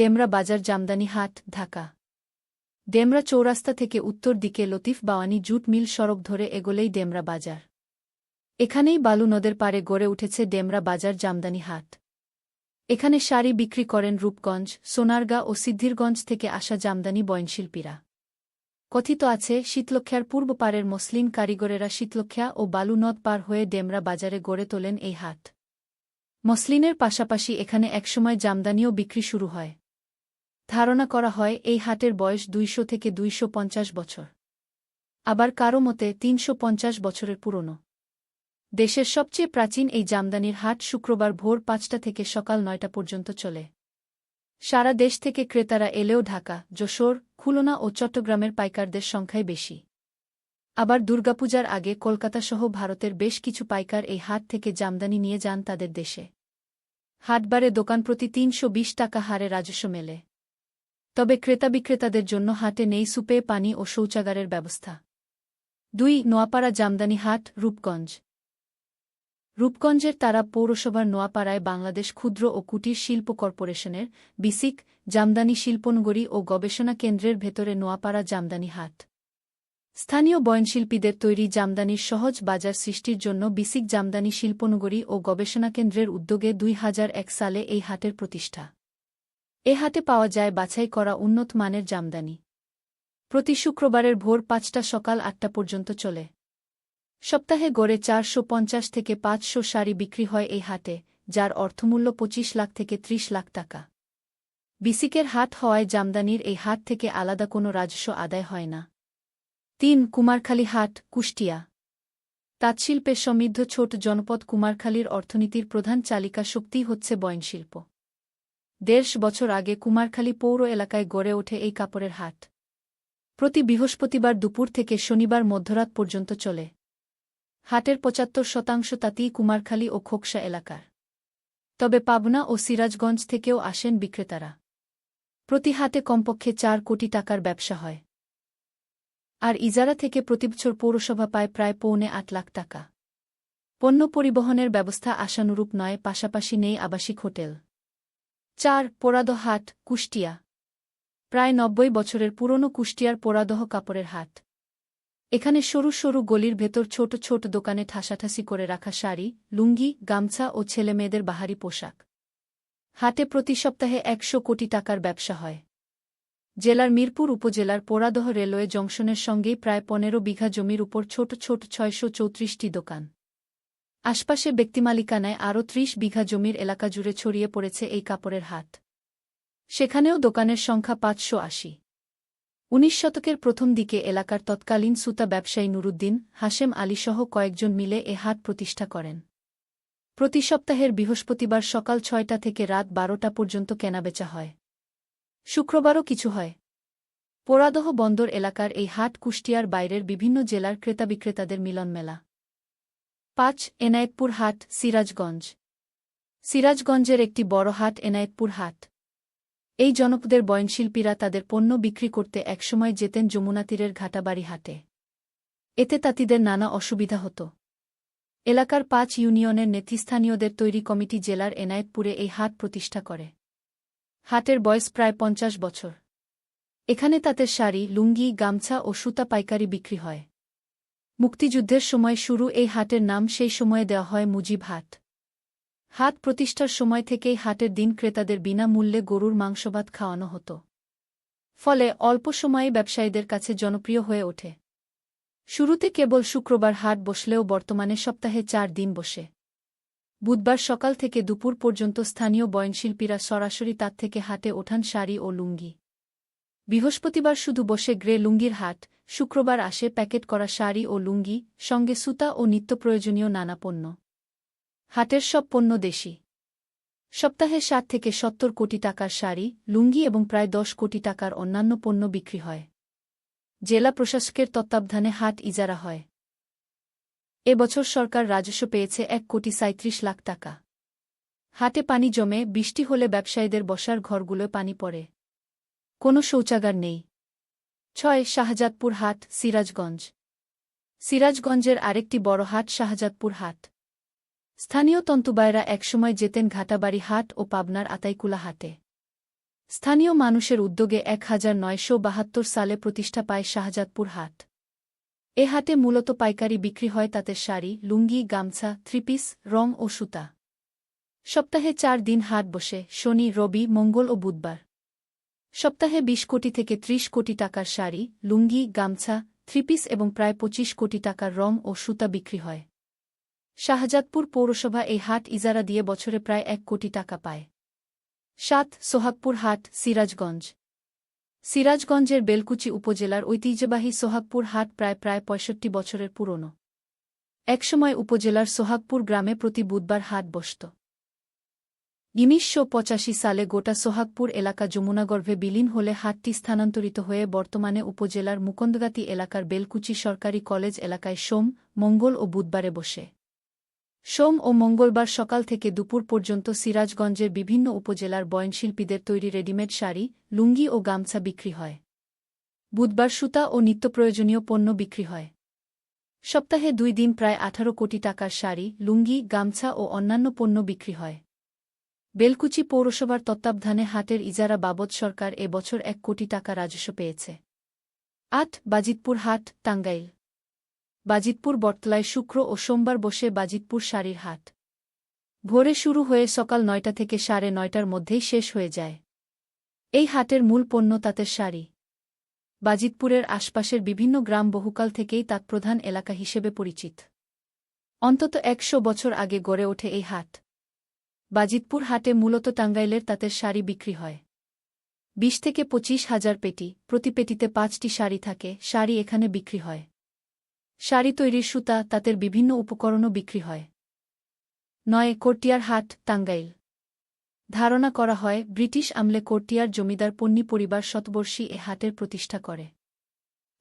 ডেমরা বাজার জামদানি হাট, ঢাকা। ডেমরা চৌরাস্তা থেকে উত্তর দিকে লতিফ বাওয়ানি জুট মিল সড়ক ধরে এগোলেই ডেমরা বাজার। এখানেই বালু নদের পারে গড়ে উঠেছে ডেমরা বাজার জামদানি হাট। এখানে শাড়ি বিক্রি করেন রূপগঞ্জ, সোনারগাঁ ও সিদ্ধিরগঞ্জ থেকে আসা জামদানি বয়নশিল্পীরা। কথিত আছে শীতলক্ষার পূর্ব পারের মসলিন কারিগরেরা শীতলক্ষা ও বালু নদ পার হয়ে ডেমরা বাজারে গড়ে তোলেন এই হাট। মসলিনের পাশাপাশি এখানে একসময় জামদানিও বিক্রি শুরু হয়। ধারণা করা হয় এই হাটের বয়স দুইশো থেকে দুইশো পঞ্চাশ বছর। আবার কারও মতে তিনশো পঞ্চাশ বছরের পুরনো। দেশের সবচেয়ে প্রাচীন এই জামদানির হাট শুক্রবার ভোর পাঁচটা থেকে সকাল নয়টা পর্যন্ত চলে। সারা দেশ থেকে ক্রেতারা এলেও ঢাকা, যশোর, খুলনা ও চট্টগ্রামের পাইকারদের সংখ্যাই বেশি। আবার দুর্গাপূজার আগে কলকাতাসহ ভারতের বেশ কিছু পাইকার এই হাট থেকে জামদানি নিয়ে যান তাদের দেশে। হাটবারে দোকান প্রতি তিনশো বিশ টাকা হারে রাজস্ব মেলে। তবে ক্রেতা বিক্রেতাদের জন্য হাটে নেই সুপে, পানি ও শৌচাগারের ব্যবস্থা। দুই, নোয়াপাড়া জামদানি হাট, রূপগঞ্জ। রূপগঞ্জের তারা পৌরসভার নোয়াপাড়ায় বাংলাদেশ ক্ষুদ্র ও কুটির শিল্প কর্পোরেশনের বিসিক, জামদানি শিল্পনগরী ও গবেষণা কেন্দ্রের ভেতরে নোয়াপাড়া জামদানি হাট। স্থানীয় বয়নশিল্পীদের তৈরি জামদানির সহজ বাজার সৃষ্টির জন্য বিসিক জামদানি শিল্পনগরী ও গবেষণা কেন্দ্রের উদ্যোগে দুই হাজার এক সালে এই হাটের প্রতিষ্ঠা। এ হাটে পাওয়া যায় বাছাই করা উন্নত মানের জামদানি। প্রতি শুক্রবারের ভোর পাঁচটা সকাল আটটা পর্যন্ত চলে। সপ্তাহে গড়ে চারশো পঞ্চাশ থেকে পাঁচশো শাড়ি বিক্রি হয় এই হাটে, যার অর্থমূল্য পঁচিশ লাখ থেকে ত্রিশ লাখ টাকা। বিসিকের হাট হওয়ায় জামদানির এই হাট থেকে আলাদা কোনো রাজস্ব আদায় হয় না। তিন, কুমারখালী হাট, কুষ্টিয়া। তাঁতশিল্পের সমৃদ্ধ ছোট জনপদ কুমারখালীর অর্থনীতির প্রধান চালিকা শক্তি হচ্ছে বয়নশিল্প। দেড়শ বছর আগে কুমারখালী পৌর এলাকায় গড়ে ওঠে এই কাপড়ের হাট। প্রতি বৃহস্পতিবার দুপুর থেকে শনিবার মধ্যরাত পর্যন্ত চলে। হাটের পঁচাত্তর শতাংশ তাঁতিই কুমারখালী ও খোকসা এলাকার। তবে পাবনা ও সিরাজগঞ্জ থেকেও আসেন বিক্রেতারা। প্রতি হাতে কমপক্ষে চার কোটি টাকার ব্যবসা হয়। আর ইজারা থেকে প্রতিবছর পৌরসভা পায় প্রায় পৌনে আট লাখ টাকা। পণ্য পরিবহনের ব্যবস্থা আশানুরূপ নয়, পাশাপাশি নেই আবাসিক হোটেল। চার পোড়াদহ হাট, কুষ্টিয়া। প্রায় নব্বই বছরের পুরনো কুষ্টিয়ার পোড়াদহ কাপড়ের হাট। এখানে সরু সরু গলির ভেতর ছোট ছোট দোকানে ঠাসাঠাসি করে রাখা শাড়ি, লুঙ্গি, গামছা ও ছেলেমেয়েদের বাহারি পোশাক। হাটে প্রতি সপ্তাহে একশো কোটি টাকার ব্যবসা হয়। জেলার মিরপুর উপজেলার পোড়াদহ রেলওয়ে জংশনের সঙ্গেই প্রায় পনেরো বিঘা জমির উপর ছোট ছোট ছয়শো চৌত্রিশটি দোকান। আশপাশে ব্যক্তিমালিকানায় আরও ত্রিশ বিঘা জমির এলাকা জুড়ে ছড়িয়ে পড়েছে এই কাপড়ের হাট সেখানেও দোকানের সংখ্যা পাঁচশো আশি। উনিশ শতকের প্রথম দিকে এলাকার তৎকালীন সুতা ব্যবসায়ী নুরুদ্দিন, হাশেম আলীসহ কয়েকজন মিলে এ হাট প্রতিষ্ঠা করেন। প্রতি সপ্তাহের বৃহস্পতিবার সকাল ছয়টা থেকে রাত বারোটা পর্যন্ত কেনাবেচা হয়। শুক্রবারও কিছু হয়। পোরাদহ বন্দর এলাকার এই হাট কুষ্টিয়ার বাইরের বিভিন্ন জেলার ক্রেতা বিক্রেতাদের মিলন মেলা পাঁচ এনায়েতপুর হাট, সিরাজগঞ্জ। সিরাজগঞ্জের একটি বড় হাট, এনায়েতপুর হাট। এই জনপদের বয়নশিল্পীরা তাদের পণ্য বিক্রি করতে একসময় যেতেন যমুনা তীরের ঘাটাবাড়ি হাটে। এতে তাঁতিদের নানা অসুবিধা হতো। এলাকার পাঁচ ইউনিয়নের নেতৃস্থানীয়দের তৈরি কমিটি জেলার এনায়েতপুরে এই হাট প্রতিষ্ঠা করে। হাটের বয়স প্রায় পঞ্চাশ বছর। এখানে তাদের শাড়ি, লুঙ্গি, গামছা ও সুতা পাইকারি বিক্রি হয়। মুক্তিযুদ্ধের সময় শুরু এই হাটের নাম সেই সময়ে দেওয়া হয় মুজিব হাট। হাট প্রতিষ্ঠার সময় থেকেই হাটের দিন ক্রেতাদের বিনামূল্যে গরুর মাংসভাত খাওয়ানো হতো। ফলে অল্প সময়ে ব্যবসায়ীদের কাছে জনপ্রিয় হয়ে ওঠে। শুরুতে কেবল শুক্রবার হাট বসলেও বর্তমানে সপ্তাহে চার দিন বসে। বুধবার সকাল থেকে দুপুর পর্যন্ত স্থানীয় বয়নশিল্পীরা সরাসরি তার থেকে হাটে ওঠান শাড়ি ও লুঙ্গি। বৃহস্পতিবার শুধু বসে গ্রে লুঙ্গির হাট, শুক্রবার আসে প্যাকেট করা শাড়ি ও লুঙ্গি, সঙ্গে সুতা ও নিত্যপ্রয়োজনীয় নানা পণ্য। হাটের সব পণ্য দেশি। সপ্তাহে ষাট থেকে সত্তর কোটি টাকার শাড়ি, লুঙ্গি এবং প্রায় দশ কোটি টাকার অন্যান্য পণ্য বিক্রি হয়। জেলা প্রশাসকের তত্ত্বাবধানে হাট ইজারা হয়। এ বছর সরকার রাজস্ব পেয়েছে এক কোটি সাঁত্রিশ লাখ টাকা। হাটে পানি জমে, বৃষ্টি হলে ব্যবসায়ীদের বসার ঘরগুলোয় পানি পড়ে। কোনো শৌচাগার নেই। ছয়, শাহজাদপুর হাট, সিরাজগঞ্জ। সিরাজগঞ্জের আরেকটি বড় হাট, শাহজাদপুর হাট। স্থানীয় তন্তুবায়রা একসময় যেতেন ঘাটাবাড়ি হাট ও পাবনার আতাইকুলা হাটে। স্থানীয় মানুষের উদ্যোগে এক সালে প্রতিষ্ঠা পায় শাহজাদপুর হাট। এ হাটে মূলত পাইকারি বিক্রি হয় তাতে শাড়ি, লুঙ্গি, গামছা, থ্রিপিস, রং ও সুতা। সপ্তাহে চার দিন হাট বসে, শনি, রবি, মঙ্গল ও বুধবার। সপ্তাহে ২০ কোটি থেকে ৩০ কোটি টাকার শাড়ি, লুঙ্গি, গামছা, থ্রিপিস এবং প্রায় ২৫ কোটি টাকার রং ও সুতা বিক্রি হয়। শাহজাদপুর পৌরসভা এই হাট ইজারা দিয়ে বছরে প্রায় এক কোটি টাকা পায়। সাত, সোহাগপুর হাট, সিরাজগঞ্জ। সিরাজগঞ্জের বেলকুচি উপজেলার ঐতিহ্যবাহী সোহাগপুর হাট প্রায় প্রায় পঁয়ষট্টি বছরের পুরনো। একসময় উপজেলার সোহাগপুর গ্রামে প্রতি বুধবার হাট বসত। উনিশশো পঁচাশি সালে গোটা সোহাগপুর এলাকা যমুনাগর্ভে বিলীন হলে হাটটি স্থানান্তরিত হয়ে বর্তমানে উপজেলার মুকন্দগাতি এলাকার বেলকুচি সরকারি কলেজ এলাকায় সোম, মঙ্গল ও বুধবারে বসে। সোম ও মঙ্গলবার সকাল থেকে দুপুর পর্যন্ত সিরাজগঞ্জের বিভিন্ন উপজেলার বয়নশিল্পীদের তৈরি রেডিমেড শাড়ি, লুঙ্গি ও গামছা বিক্রি হয়। বুধবার সুতা ও নিত্যপ্রয়োজনীয় পণ্য বিক্রি হয়। সপ্তাহে দুই দিন প্রায় আঠারো কোটি টাকার শাড়ি, লুঙ্গি, গামছা ও অন্যান্য পণ্য বিক্রি হয়। বেলকুচি পৌরসভার তত্ত্বাবধানে হাটের ইজারা বাবদ সরকার এ বছর এক কোটি টাকা রাজস্ব পেয়েছে। আট, বাজিতপুর হাট, টাঙ্গাইল। বাজিতপুর বটতলায় শুক্র ও সোমবার বসে বাজিতপুর শাড়ির হাট। ভোরে শুরু হয়ে সকাল নয়টা থেকে সাড়ে নয়টার মধ্যেই শেষ হয়ে যায়। এই হাটের মূল পণ্য তাঁতের শাড়ি। বাজিতপুরের আশপাশের বিভিন্ন গ্রাম বহুকাল থেকেই তাঁত প্রধান এলাকা হিসেবে পরিচিত। অন্তত একশো বছর আগে গড়ে ওঠে এই হাট। বাজিতপুর হাটে মূলত টাঙ্গাইলের তাঁতের শাড়ি বিক্রি হয়। বিশ থেকে পঁচিশ হাজার পেটি, প্রতি পেটিতে পাঁচটি শাড়ি থাকে, শাড়ি এখানে বিক্রি হয়। শাড়ি তৈরির সুতা তাদের বিভিন্ন উপকরণও বিক্রি হয়। নয় কোর্টিয়ার হাট, টাঙ্গাইল। ধারণা করা হয়, ব্রিটিশ আমলে কোর্টিয়ার জমিদার পন্নী পরিবার শতবর্ষী এ হাটের প্রতিষ্ঠা করে।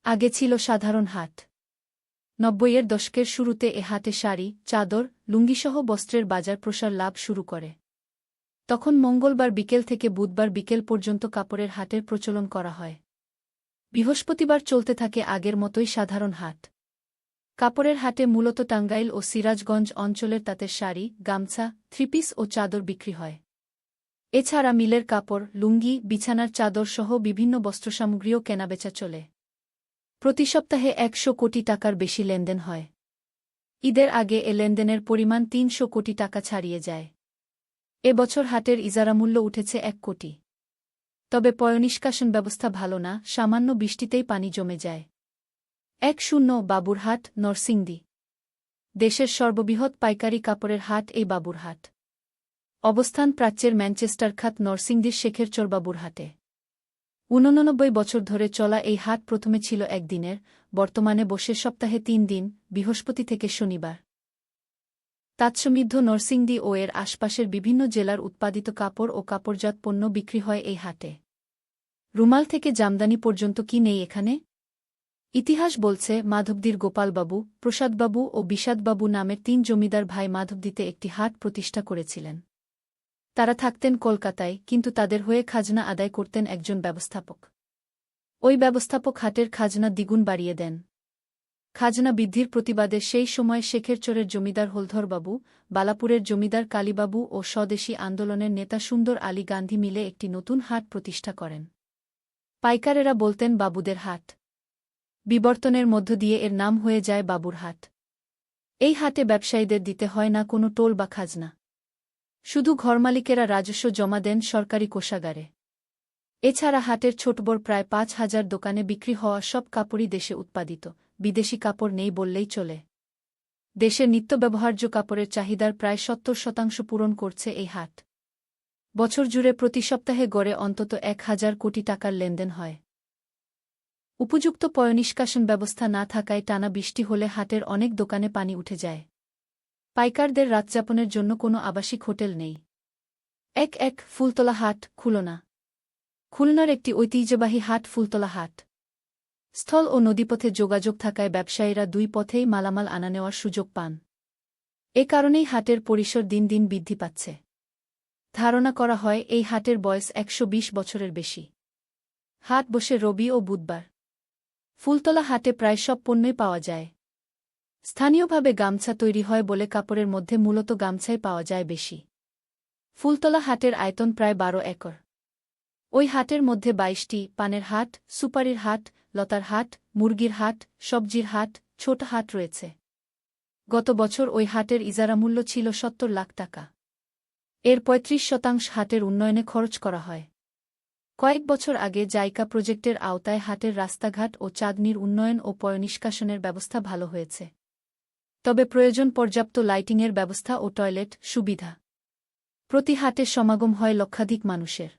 আগে ছিল সাধারণ হাট। নব্বইয়ের দশকের শুরুতে এ হাতে শাড়ি, চাদর, লুঙ্গিসহ বস্ত্রের বাজার প্রসার লাভ শুরু করে। তখন মঙ্গলবার বিকেল থেকে বুধবার বিকেল পর্যন্ত কাপড়ের হাটের প্রচলন করা হয়। বৃহস্পতিবার চলতে থাকে আগের মতোই সাধারণ হাট। কাপড়ের হাটে মূলত টাঙ্গাইল ও সিরাজগঞ্জ অঞ্চলের তাঁতের শাড়ি, গামছা, থ্রিপিস ও চাদর বিক্রি হয়। এছাড়া মিলের কাপড়, লুঙ্গি, বিছানার চাদর সহ বিভিন্ন বস্ত্রসামগ্রীও কেনাবেচা চলে। প্রতি সপ্তাহে একশো কোটি টাকার বেশি লেনদেন হয়। ঈদের আগে এ লেনদেনের পরিমাণ তিনশো কোটি টাকা ছাড়িয়ে যায়। এ বছর হাটের ইজারামূল্য উঠেছে এক কোটি। তবে পয়নিষ্কাশন ব্যবস্থা ভালো না, সামান্য বৃষ্টিতেই পানি জমে যায়। এক শূন্য বাবুরহাট, নরসিংদী। দেশের সর্ববৃহৎ পাইকারি কাপড়ের হাট এই বাবুরহাট। অবস্থান প্রাচ্যের ম্যানচেস্টার খাত নরসিংদীর শেখেরচর বাবুরহাটে। উননব্বই বছর ধরে চলা এই হাট প্রথমে ছিল একদিনের, বর্তমানে বসে সপ্তাহে তিন দিন, বৃহস্পতি থেকে শনিবার। তাৎসমৃদ্ধ নরসিংদী ও এর আশপাশের বিভিন্ন জেলার উৎপাদিত কাপড় ও কাপড়জাত পণ্য বিক্রি হয় এই হাটে। রুমাল থেকে জামদানি পর্যন্ত কি নেই এখানে? ইতিহাস বলছে, মাধবদীর গোপালবাবু, প্রসাদবাবু ও বিষাদবাবু নামের তিন জমিদার ভাই মাধবদীতে একটি হাট প্রতিষ্ঠা করেছিলেন। তারা থাকতেন কলকাতায়, কিন্তু তাদের হয়ে খাজনা আদায় করতেন একজন ব্যবস্থাপক। ওই ব্যবস্থাপক হাটের খাজনা দ্বিগুণ বাড়িয়ে দেন। খাজনা বৃদ্ধির প্রতিবাদে সেই সময় শেখেরচরের জমিদার হলধরবাবু, বালাপুরের জমিদার কালীবাবু ও স্বদেশী আন্দোলনের নেতা সুন্দর আলী গান্ধী মিলে একটি নতুন হাট প্রতিষ্ঠা করেন। পাইকারেরা বলতেন বাবুদের হাট। বিবর্তনের মধ্য দিয়ে এর নাম হয়ে যায় বাবুর হাট। এই হাটে ব্যবসায়ীদের দিতে হয় না কোনো টোল বা খাজনা। শুধু ঘরমালিকেরা রাজস্ব জমা দেন সরকারি কোষাগারে। এছাড়া হাটের ছোটবড় প্রায় পাঁচ হাজার দোকানে বিক্রি হওয়া সব কাপড়ই দেশে উৎপাদিত, বিদেশি কাপড় নেই বললেই চলে। দেশের নিত্য ব্যবহার্য কাপড়ের চাহিদার প্রায় সত্তর শতাংশ পূরণ করছে এই হাট। বছর জুড়ে প্রতি সপ্তাহে গড়ে অন্তত এক হাজার কোটি টাকার লেনদেন হয়। উপযুক্ত পয়নিষ্কাশন ব্যবস্থা না থাকায় টানা বৃষ্টি হলে হাটের অনেক দোকানে পানি উঠে যায়। পাইকারদের রাতযাপনের জন্য কোনো আবাসিক হোটেল নেই। এক এক ফুলতলা হাট খুলনা খুলনার একটি ঐতিহ্যবাহী হাট ফুলতলা হাট। স্থল ও নদীপথে যোগাযোগ থাকায় ব্যবসায়ীরা দুই পথেই মালামাল আনা নেওয়ার সুযোগ পান। এ কারণেই হাটের পরিসর দিন দিন বৃদ্ধি পাচ্ছে। ধারণা করা হয়, এই হাটের বয়স একশো বিশ বছরের বেশি। হাট বসে রবি ও বুধবার। ফুলতলা হাটে প্রায় সব পণ্যই পাওয়া যায়। স্থানীয়ভাবে গামছা তৈরি হয় বলে কাপড়ের মধ্যে মূলত গামছাই পাওয়া যায় বেশি। ফুলতলা হাটের আয়তন প্রায় বারো একর। ওই হাটের মধ্যে বাইশটি পানের হাট, সুপারির হাট, লতার হাট, মুরগির হাট, সবজির হাট, ছোট হাট রয়েছে। গত বছর ওই হাটের ইজারা মূল্য ছিল সত্তর লাখ টাকা। এর ৩৫ শতাংশ হাটের উন্নয়নে খরচ করা হয়। কয়েক বছর আগে জাইকা প্রজেক্টের আওতায় হাটের রাস্তাঘাট ও চাঁদনির উন্নয়ন ও পয়নিষ্কাশনের ব্যবস্থা ভালো হয়েছে। তবে প্রয়োজন পর্যাপ্ত লাইটিংয়ের ব্যবস্থা ও টয়লেট সুবিধা। প্রতি হাটে সমাগম হয় লক্ষাধিক মানুষের।